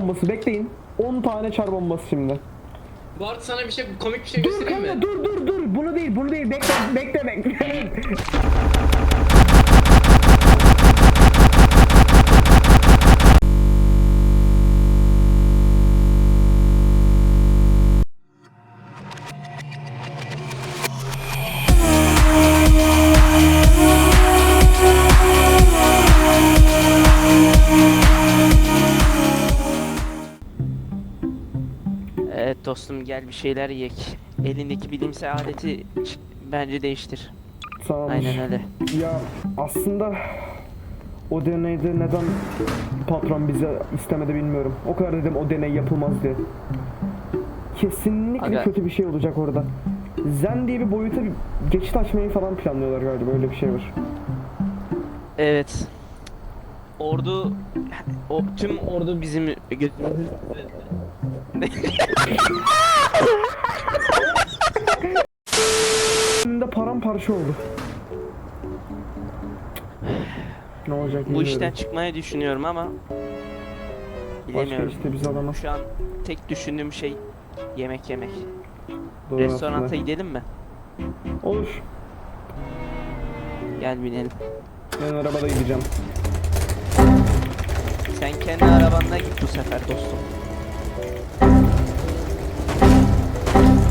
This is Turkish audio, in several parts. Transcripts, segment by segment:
bombası bekleyin. 10 tane çar bombası şimdi. Bu arada sana bir şey komik bir şey Dur göstereyim kanka mi? dur dur dur. Bunu değil bunu değil. Bekle bekle bekle. dostum gel bir şeyler yek. Elindeki bilimsel aleti bence değiştir. Tamam. Aynen öyle. Ya aslında o deneyde neden patron bize istemedi bilmiyorum. O kadar dedim o deney yapılmaz diye. Kesinlikle Aga. kötü bir şey olacak orada. Zen diye bir boyuta bir geçit açmayı falan planlıyorlar galiba öyle bir şey var. Evet. Ordu o tüm ordu bizim gözümüzün Önünde paramparça oldu. Ne olacak Bu bilmiyorum. işten çıkmayı düşünüyorum ama Başka bilemiyorum. işte biz adamı. Şu an tek düşündüğüm şey yemek yemek. Doğru Restoranta aslında. gidelim mi? Olur. Gel binelim. Ben arabada gideceğim. Sen kendi arabanda git bu sefer dostum.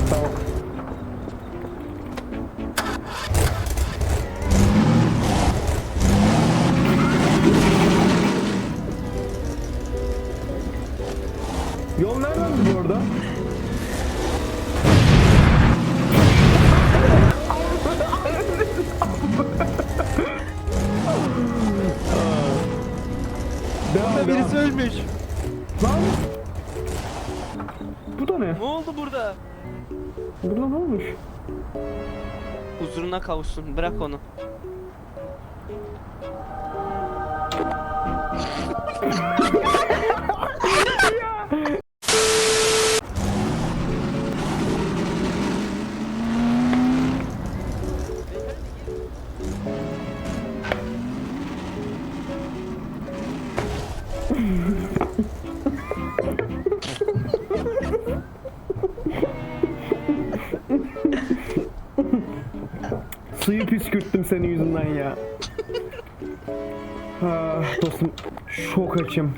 Tamam. Yol nereden gidiyor orada? Burada ne olmuş? Huzuruna kavuşsun. Bırak onu. Suyu püskürttüm senin yüzünden ya. Ah, dostum şok açım.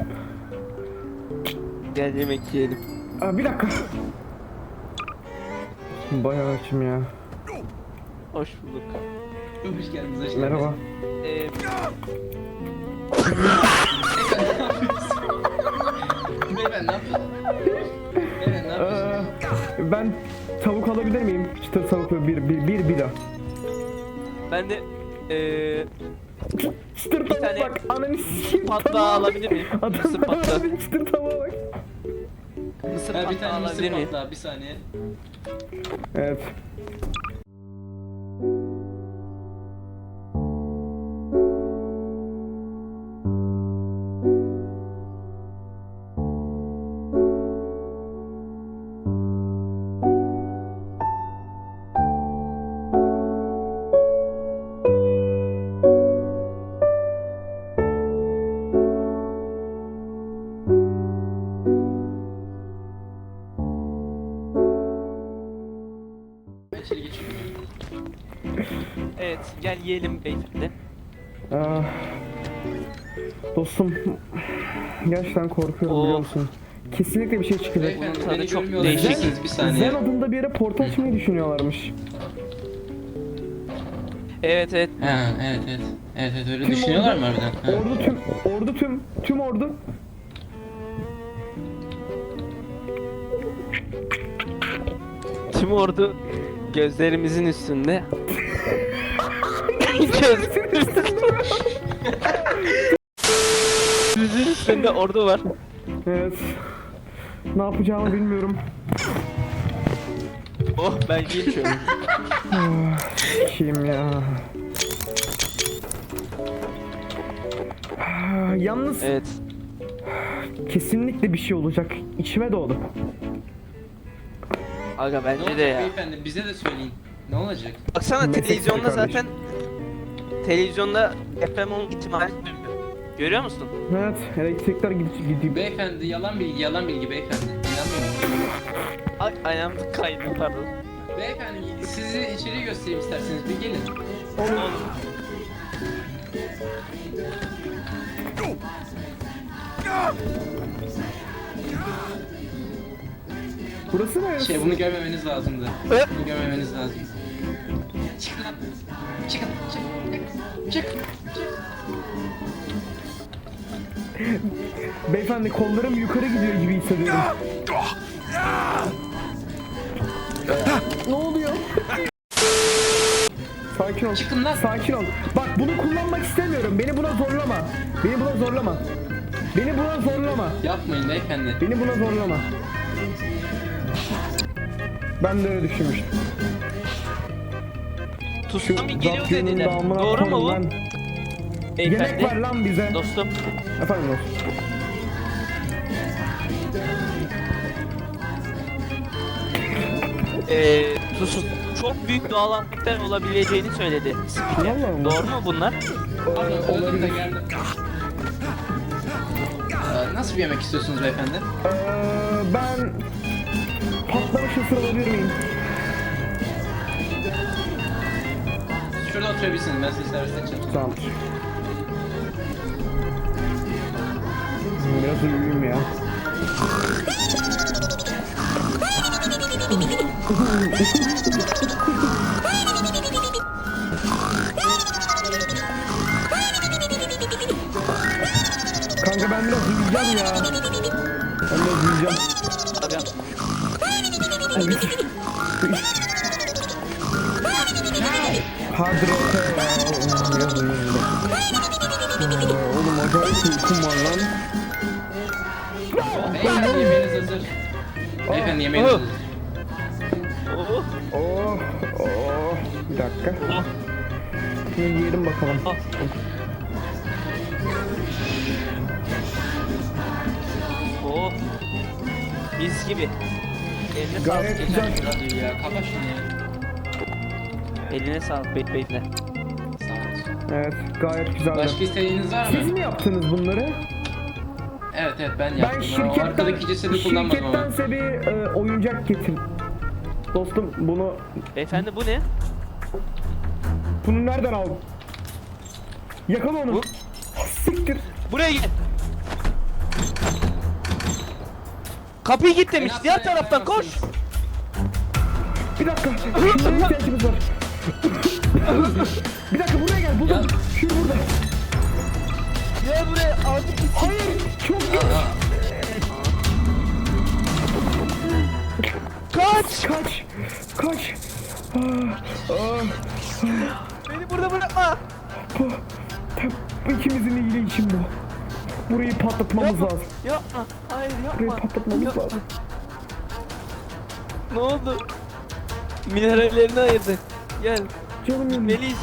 Gel yemek yiyelim. Aa, bir dakika. Bayağı açım ya. Hoş bulduk. Hoş geldiniz hoş geldiniz. Merhaba. Ee, Beyefendi ne yapıyorsun? Beyefendi ne yapıyorsun? Ee, ben tavuk alabilir miyim? Çıtır tavuklu bir bir bir bira. Ben de ee, Çıtır tavuk tane bak ananı sikeyim. patlağı tavuğa bak. alabilir miyim? Mısır Adam patlağı. çıtır tavuğa bak. Mısır Ha, bir patlağı tane alabilir mısır miyim? patlağı bir saniye. Evet. Gel yiyelim beyefendi. Ah. Dostum gerçekten korkuyorum Of. biliyor musun? Kesinlikle bir şey çıkacak. Beyefendi tadı beni çok değişik. Misiniz? Bir Zen saniye. adında bir yere portal açmayı düşünüyorlarmış. Evet evet Ha evet evet. Evet evet öyle Tüm düşünüyorlar ordu- mı harbiden? Ha. Ordu tüm ordu tüm tüm ordu tüm ordu gözlerimizin üstünde. Gözlerimizin üstünde ordu var. Evet. Ne yapacağımı bilmiyorum. Oh ben geçiyorum. Kim ya? Yalnız Evet. kesinlikle bir şey olacak. İçime doğdu. Aga Ne bence olacak de ya. beyefendi bize de söyleyin. Ne olacak? Baksana Meslek televizyonda kardeşim. zaten televizyonda deprem olma ihtimali duyuyor. Görüyor musun? Evet elektrikler gidip gidip. Beyefendi yalan bilgi yalan bilgi beyefendi. İnanmıyorum. Ay ayağım kaydı pardon. Beyefendi sizi içeri göstereyim isterseniz bir gelin. Oğlum. Burası ne? Şey bunu görmemeniz lazımdı. Ö- Bunu görmemeniz lazım. Çıkın lan. Çıkın. Çık. Çık. Beyefendi kollarım yukarı gidiyor gibi hissediyorum. ne oluyor? Sakin ol. Çıkın lan. Sakin ol. Bak bunu kullanmak istemiyorum. Beni buna zorlama. Beni buna zorlama. Beni buna zorlama. Yapmayın beyefendi. Beni buna zorlama. Ben de öyle düşünmüştüm. Tsunami geliyor Zapyonun dediler. damına Doğru mu koyun bu? lan. Beyefendi. Yemek ver lan bize. Dostum. Efendim dostum. Eee Tsun çok büyük doğal afetler olabileceğini söyledi. spiker. Vallahi mi? Doğru mu bunlar? Ee, olabilir. geldim. Ee, nasıl bir yemek istiyorsunuz beyefendi? Ee, ben patlamış ısır alabilir miyim? Şurada oturabilirsiniz ben sizi servis edeceğim. Tamamdır. Biraz uyuyayım ya. Kanka ben biraz uyuyacağım ya. Ben biraz uyuyacağım. Aga. Ee, Oğlum acayip uykum var lan. Beyefendi yemeğiniz hazır. Beyefendi yemeğiniz Oh. hazır. Oo. Oh, oh. Bir dakika. Oh. Şimdi yiyelim bakalım. Oh. Mis gibi. Eline Gayet güzel. Güzel. Hadi ya kapa şunu ya. Eline sağlık. Sağ olun. Evet, gayet güzeldi. Başka isteğiniz var Siz mı? mi yaptınız bunları? Evet evet ben Ben yaptım. o şirketten, arkadaki cesedi kullanmadım ama. şirkettense bir e, oyuncak getir. Dostum bunu Beyefendi bu ne? bunu nereden aldın? Yakala onu. Bu- Siktir. Buraya gel. Kapıyı git demiş. Diğer taraftan koş. Bir dakika. Şuraya ihtiyacımız var. Bir dakika buraya gel. Buldum. Ya. Şu burada. Gel buraya artık. Hayır. Çok geç. Kaç. Kaç. Kaç. Ah, ah. Beni burada bırakma. Bu, ikimizin iyiliği için bu. Burayı patlatmamız Yapma. lazım. Yapma. Hayır Burayı yapma. patlatmamız Yapma. lazım. Ne oldu? Minerallerini ayırdı. Gel. Canım benim. Melis.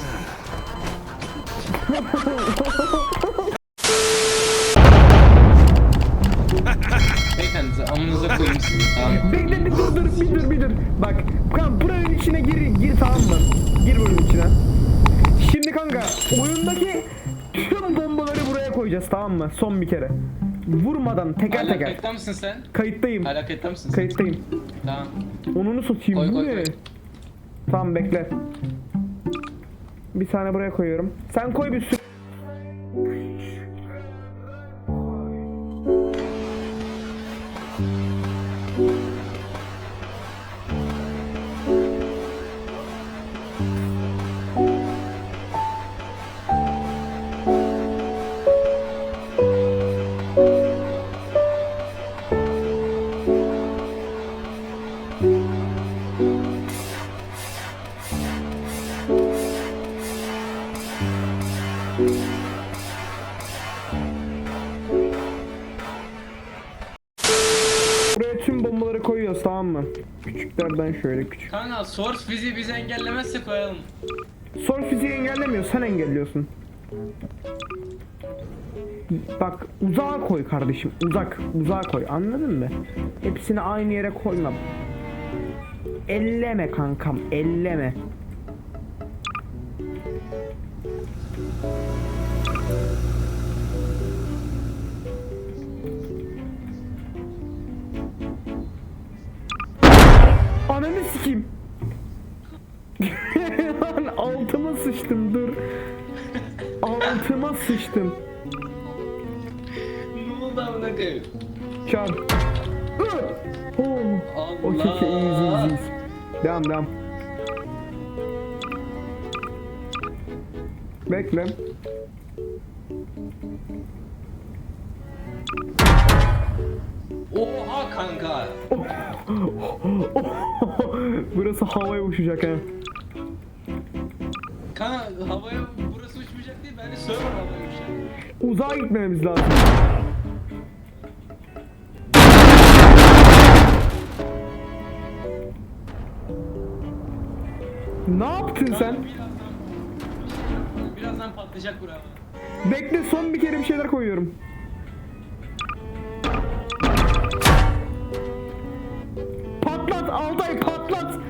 Beyefendi amınıza koyayım sizi tamam mı? Bekle bir dur dur bir dur bir dur. Bak kan buranın içine gir gir tamam mı? Gir buranın içine. Şimdi kanka oyundaki tüm bombaları buraya koyacağız tamam mı? Son bir kere. Vurmadan teker Hala teker. kayıtta mısın sen? Kayıttayım. Hala kayıtta mısın sen? Kayıttayım. Tamam. Onunu satayım Koy, bu koy, ne? koy. Tamam bekle. Bir tane buraya koyuyorum. Sen koy bir sürü. Tamam mı? Küçüklerden şöyle küçük. Kanka source bizi bizi engellemezse koyalım. Sol fiziği engellemiyor, sen engelliyorsun. Bak uzağa koy kardeşim, uzak, uzağa koy. Anladın mı? Hepsini aynı yere koyma. Elleme kankam, elleme. Ananı sikeyim. Lan altıma sıçtım dur. Altıma sıçtım. Ne oldu amına koyayım? Ih! Oh. Okey okey iyiyiz iyiyiz iyiyiz. Devam devam. Bekle. Oha kanka. Burası havaya uçacak ha. Kanka havaya burası uçmayacak değil bence server havaya uçacak. Uzağa gitmemiz lazım. Ne yaptın Kanka sen? Birazdan, birazdan patlayacak buraya. Bekle son bir kere bir şeyler koyuyorum. clothes